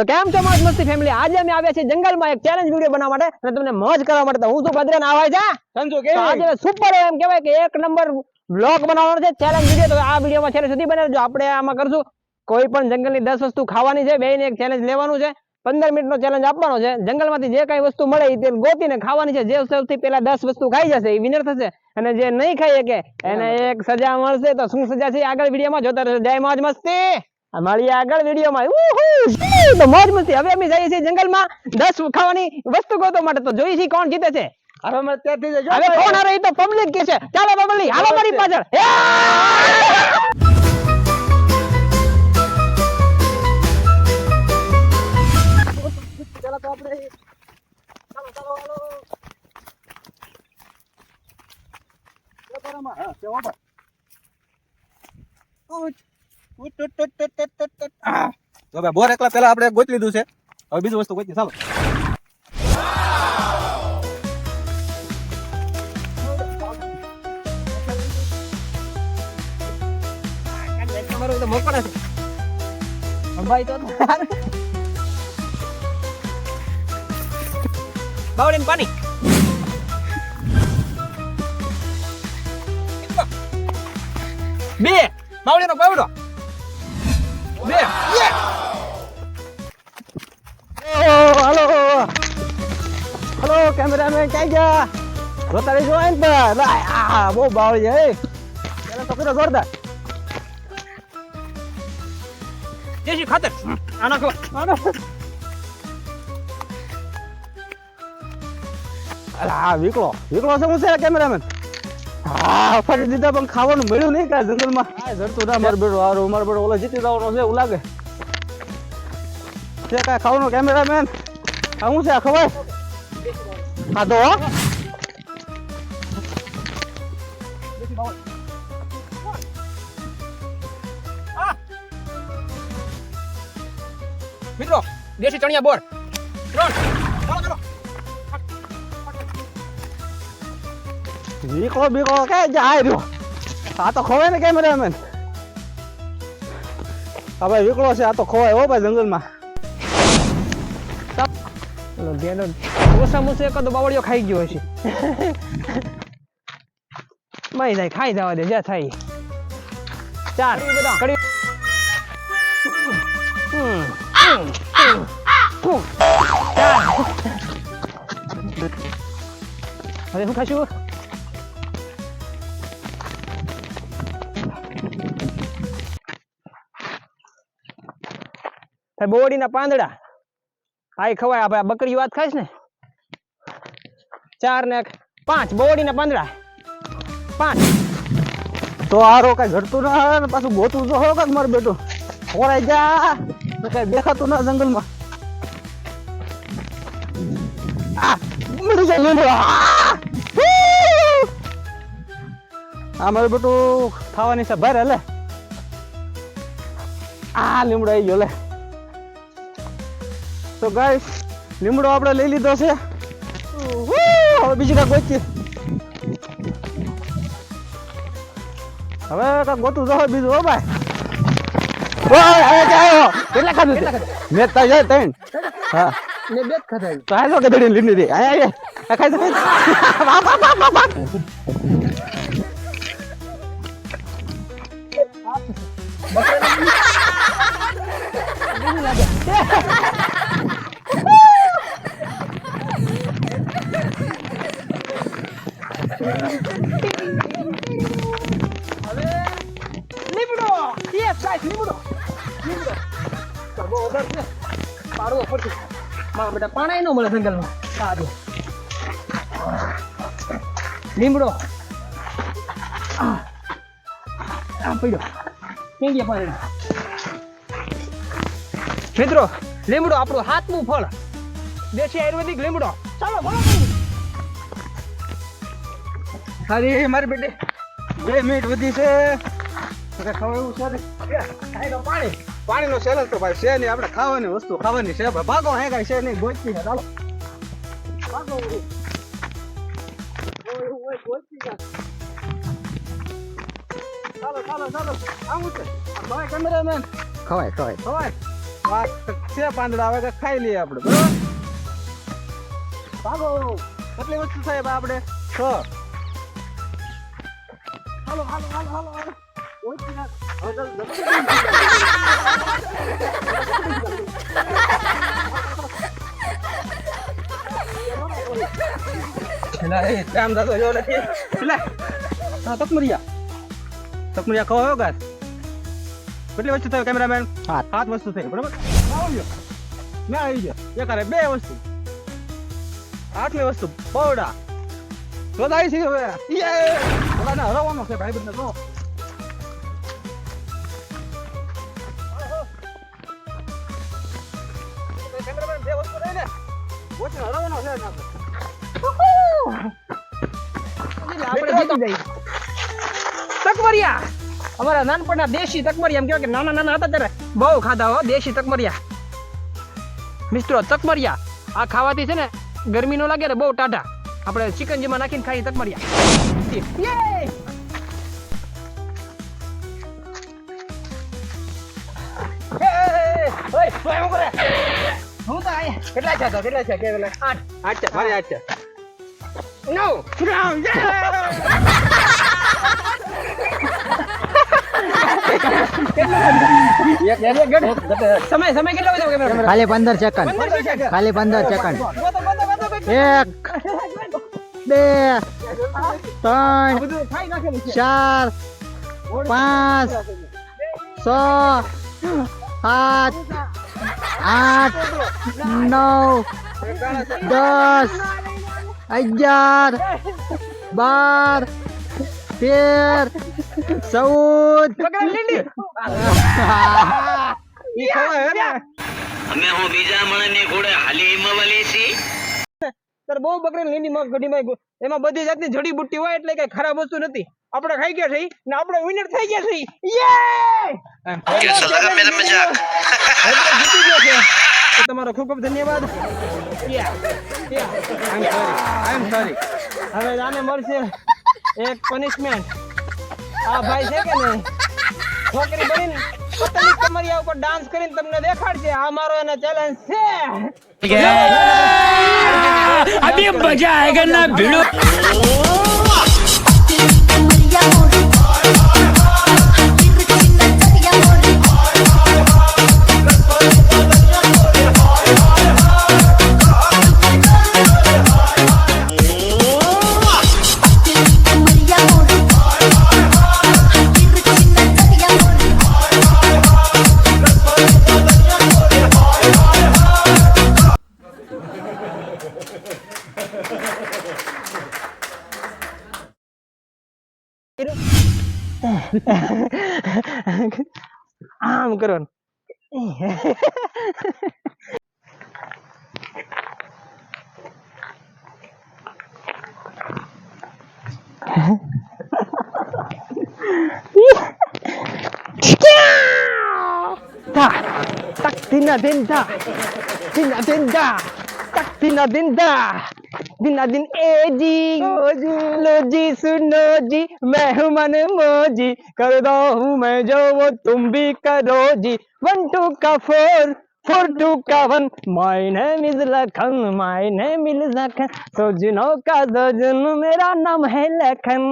તો કેમ છો મોજ મસ્તી ફેમિલી આજે અમે આવ્યા છીએ જંગલમાં એક ચેલેન્જ વીડિયો બનાવવા માટે અને તમને મોજ કરવા માટે હું તો ભદ્રન. આવાય છે સંજુ તો આજે સુપર એમ કહેવાય કે એક નંબર બ્લોગ બનાવવાનો છે ચેલેન્જ વીડિયો તો આ વિડીયોમાં છેલ્લે સુધી બનાવજો આપણે આમાં કરશું. કોઈ પણ જંગલની દસ વસ્તુ ખાવાની છે બેયને એક ચેલેન્જ લેવાનું છે. પંદર મિનિટનો ચેલેન્જ આપવાનો છે. જંગલમાંથી જે કઈ વસ્તુ મળે એ તે ગોતીને ખાવાની છે. જે સૌથી પહેલા દસ વસ્તુ ખાઈ જશે એ વિનર થશે. અને જે નહીં ખાઈ શકે એને એક સજા મળશે. તો શું સજા છે આગળ વિડીયોમાં જોતા રહેશે જય મોજ મસ્તી. મળીએ આગળ વિડીયોમાં! તો મોજ મસ્તી. હવે અમે જઈએ છીએ જંગલમાં. દસ ખાવાની વસ્તુ ગોતો માટે. તો જોઈએ છીએ કોણ જીતે છે. હવે અમે ત્યાંથી હવે કોણ હારે એ તો પબ્લિક કે છે. ચાલો પબ્લિક હાલો મારી પાછળ. જો ભાઈ બોર એકલા પેલા આપણે ગોતી લીધું છે. હવે બીજું વસ્તુ ગોતી, ચાલો. તમારું તો તો બાવળીને પાણી. બે. બાવળીનો પાવડો. બે. કેમેરામેન ગયા? જોતા રહેજો આઈને પર આ બહુ બાવળી છે. પેલા તો કર્યો જોરદાર. દેશી ખાતર. આના ખબર. આનો. અલા આ વિકલો. વિકલો છે હું છે કેમેરામેન? હા ફરી દીધા પણ ખાવાનું મળ્યું નહીં કાંઈ જંગલમાં. હા જડતું ના મારો બેડો હારો મારો બેડો ઓલો જીતી જવાનો છે એવું લાગે. છે કાંઈ ખાવાનું કેમેરામેન? આ શું છે આ ખબર? ખાધો હો મિત્રો દેશી ચણિયા બોર ત્રણ ચાલો ચાલો વિકલો બીકલો કે જાય રહ્યો આ તો ખોવાય ને કેમેરામેન હા ભાઈ વિકળો છે આ તો ખવાય હો ભાઈ જંગલમાં ઓલો બેનો ઓછા મુસે એકાદો બાવળિયો ખાઈ ગયો હશે માઈ જાય ખાઈ જવા દે જ્યાં થાય ઈ. ચાર કડી હમ, હમ, હમ, હમ. ચાર હવે શું ખાશું બોડીના પાંદડા હા એ ખવાય આપણે બકરી વાત ખાઈશ ને? ચાર ને પાંચ બોડી ને પંદરા. પાંચ. તો આરો કઈ ઘટતું ના આવે ને પાછું ગોતું તો હોય કાંઈક મારું બેટું. ખોરાઈ જા. કઈ દેખાતું ના જંગલમાં. આ આ! આ મારું બેટું ખાવાની છે ભારે લે. આ લીમડો આવી ગયો લે. તો ગાઈસ લીમડો આપણે લઈ લીધો છે! હવે બીજી કાંઈ ગોતી હવે કાંઈક ગોતું જો બીજું હો ભાઈ? કેટલા ખાધું મેં તો ત્રણ. હા. ને બે જ ખાધા તો હાલો કે દડી આયા ખાઈ ખાઈ લીમડો યસ ગાઈસ લીમડો લીમડો બહુ વધારે છે પાડવો પડશે મારા બેટા પાણી ન મળે જંગલમાં સારું લીમડો આ પડ્યો ક્યાં ગયા પાણી મિત્રો લીમડો આપણું હાથનું ફળ દેશી આયુર્વેદિક લીમડો ચાલો બોલો અરે મારી બેટે? બે મિનિટ વધી છે. ખાવા એવું છે પાણી. પાણીનો સેલર તો ભાઈ છે નહીં. આપણે ખાવાની વસ્તુ ખાવાની છે. ભાઈ ભાગો હે કાંઈ છે નહીં. ગોચતી છે. ચાલો ભાગો. ચાલો ચાલો ચાલો. આવું છે. ખવાય કેમેરામેન ખવાય ખવાય. ખવાય. આ છે પાંદડા આવે કે ખાઈ લઈએ આપણે. બરોબર? ભાગો. કેટલી વસ્તુ સાહેબ આપણે? છ. હાલો હાલો હાલો હાલો હાલો. ના- કામ થતો જો હા તકમરિયા. તકમરિયા કહો આવ્યો કેટલી વસ્તુ થયો કેમેરામેન હા સાત વસ્તુ થઈ બરાબર? મેં આવી ગયો. એક બે વસ્તુ. આઠમી વસ્તુ બહુડા તો તો આવી છે હવે. યે! ઓલા ના હરાવવાનો છે ભાઈ. તકમરિયા! અમારા નાનપણના દેશી તકમરિયા એમ કહેવાય કે નાના નાના હતા ત્યારે. બહુ ખાધા હો દેશી તકમરિયા. મિત્રો તકમરિયા આ ખાવાથી છે ને ગરમી નો લાગે ને બહુ ટાઢા. આપણે ચિકન જેમાં નાખીને ખાઈ તકમરિયા યે! એ, એ, એ, ઓય, તું એમ કરે? હું તો આયા. કેટલા છે તો કેટલા છે કે પેલા આઠ આઠ છે મારી આઠ છે No! સમય સમય કેટલો ખાલી પંદર સેકન્ડ ખાલી પંદર સેકન્ડ. એક બે ત્રણ. ચાર પાંચ છ સાત આઠ નવ દસ અગિયાર બાર તેર ચૌદ અમે હું બીજા માણસની ઘોડે હાલી મળી છી ત્યારે બહુ બકરી લીંડીમાં ઘડીમાં એમાં બધી જાતની જડીબુટ્ટી હોય એટલે કઈ ખરાબ વસ્તુ નથી. આપણે ખાઈ ગયા છે ને આપણે વિનર થઈ ગયા છે તમારો ખૂબ ખૂબ ધન્યવાદ. હવે આને મળશે એક પનિશમેન્ટ આ ભાઈ છે કે નહીં? છોકરી બનીને પતલી કમરિયા ઉપર ડાન્સ કરીને તમને દેખાડશે. આ મારો એનો ચેલેન્જ છે. मजा आएगा ना भिड़ो એનું ah કરવાનું Tak, tak dina denda, dina denda, tak dina denda, dina din eh, edi, oh, loji sunoji, मैं हूँ मन मोजी कर दो हूँ मैं जो वो तुम भी करो जी। वन टू का फोर फोर टू का one my name is Lakhan my name is Lakhan सोजनो का सोजन मेरा नाम है लखन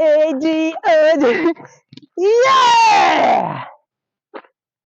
ए जी ओ जी yeah!